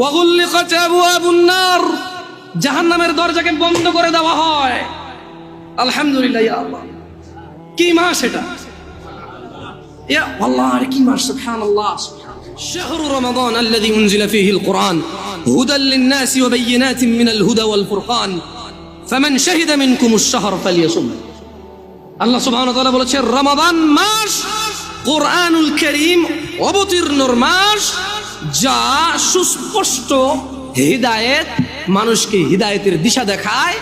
ওয়াগুল্লিকাত আবওয়াবুন নার জাহান্নামের দরজাকে বন্ধ করে দেওয়া হয় আলহামদুলিল্লাহ ইয়া আল্লাহ কি মাস এটা ইয়া আল্লাহ আর কি মাস সুবহানাল্লাহ شهر رمضان الذي أنزل فيه القرآن هدى للناس وبينات من الهدى والفرقان فمن شهد منكم الشهر فليصم আল্লাহ সুবহানাহু ওয়া তাআলা বলেছেন রমাদান মাস কোরআনুল করিম অবতীর্ণর মাস যা সুস্পষ্ট হিদায়েত, মানুষকে হিদায়েতের দিশা দেখায়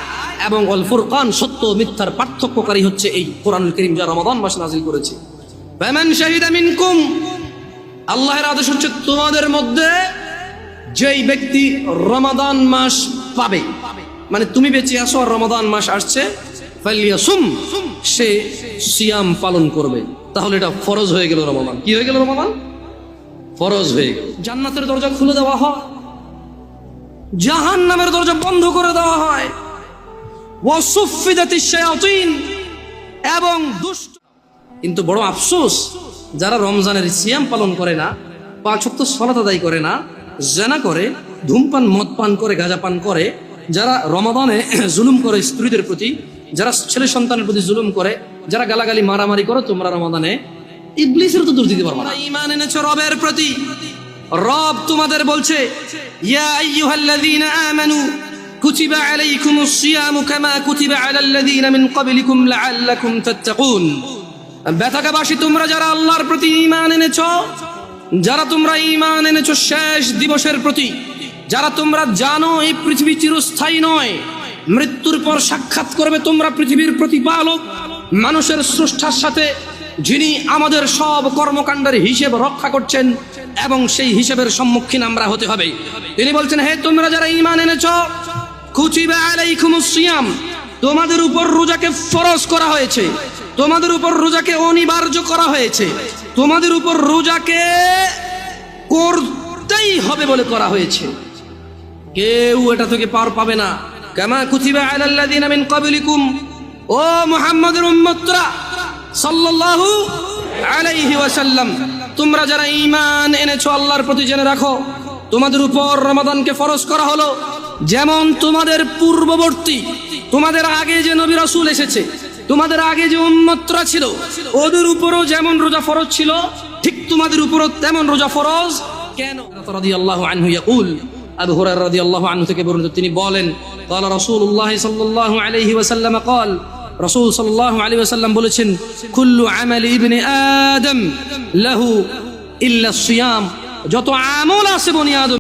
এবং অল ফুরকান সত্য মিথ্যার পার্থক্যকারী হচ্ছে এই কোরআনুল করিম যা রমাদান মাস নাজিল করেছে। মিনকুম আদেশ হচ্ছে তোমাদের মধ্যে যেই ব্যক্তি রমাদান মাস পাবে মানে তুমি বেঁচে আসো আর রমাদান মাস আসছে, ফালিয়াসুম, সে সিয়াম পালন করবে। তাহলে এটা ফরজ হয়ে গেল রমাদান। কি হয়ে গেল রমাদান? ফরজ হয়ে গেল। জান্নাতের দরজা খুলে দেওয়া হয়। জাহান নামের দরজা বন্ধ করে দেওয়া হয়। ওয়াসুফিদাতিশ শায়াতিন এবং দুষ্ট কিন্তু বড় আফসোস, যারা রমজানের সিয়াম পালন করে না, পাঁচ ওয়াক্ত সলাত আদায় করে না, জেনা করে, ধূমপান মদ পান করে গাঁজা পান করে, যারা রমাদানে জুলুম করে স্ত্রীদের প্রতি, যারা ছেলে সন্তানের প্রতি জুলুম করে, যারা গালাগালি, মারামারি করো, তোমরা রমাদানে ইবলিসের তো দূর দিতে পারব না। ইমান এনেছো রবের প্রতি। রব তোমাদের বলছে, ইয়া আইয়ুহাল্লাযীনা আমানু, কুতিবা আলাইকুমুস সিয়ামু কামা কুতিবা আলাল্লাযীনা মিন ক্বাবলিকুম লাআল্লাকুম তাত্তাকুন। ব্যথাকাবাসী, তোমরা যারা আল্লাহর প্রতি ঈমান এনেছো, যারা তোমরা ঈমান এনেছো শেষ দিবসের প্রতি, যারা তোমরা জানো এই পৃথিবী চিরস্থায়ী নয়, মৃত্যুর পর সাক্ষাৎ করবে তোমরা পৃথিবীর প্রতিপালক, মানুষের স্রষ্টার সাথে যিনি আমাদের সব কর্মকাণ্ডের হিসেব রক্ষা করছেন এবং সেই হিসেবের সম্মুখীন আমরা হতে হবে। তিনি বলছেন, হে, তোমরা যারা ঈমান এনেছ কুচিবা আলাইকুমুস সিয়াম। তোমাদের উপর রোজাকে ফরজ করা হয়েছে। তোমাদের উপর রোজাকে অনিবার্য করা হয়েছে। তোমাদের উপর রোজাকে করতেই হবে বলে করা হয়েছে। কেউ এটা থেকে পার পাবে না। কামা কুতিবা আলাল্লাযিনা মিন ক্বাবলিকুম। ও মুহাম্মাদের উম্মতরা সাল্লাল্লাহু আলাইহি ওয়াসাল্লাম তোমরা যারা ঈমান এনেছো আল্লাহর প্রতি জেনে রাখো তোমাদের উপর রমাদানকে ফরজ করা হলো যেমন তোমাদের পূর্ববর্তী তোমাদের আগে যে নবী রাসূল এসেছে তোমাদের আগে যে উম্মতরা ছিল ওদের উপরও যেমন রোজা ফরজ ছিল ঠিক তোমাদের উপরও তেমন রোজা ফরজ কেন রাদিয়াল্লাহু আনহু ইয়াকুল আবু হুরায়রা রাদিয়াল্লাহু আনহু থেকে বর্ণিত তিনি বলেন قال رسول الله صلى الله عليه وسلم قال রাসূল সাল্লাহ আলী আসাল্লাম বলেছেন, কুল্লু আমালি ইবনে আদম লাহু ইল্লা সিয়াম। যত আমল আছে বনি আদম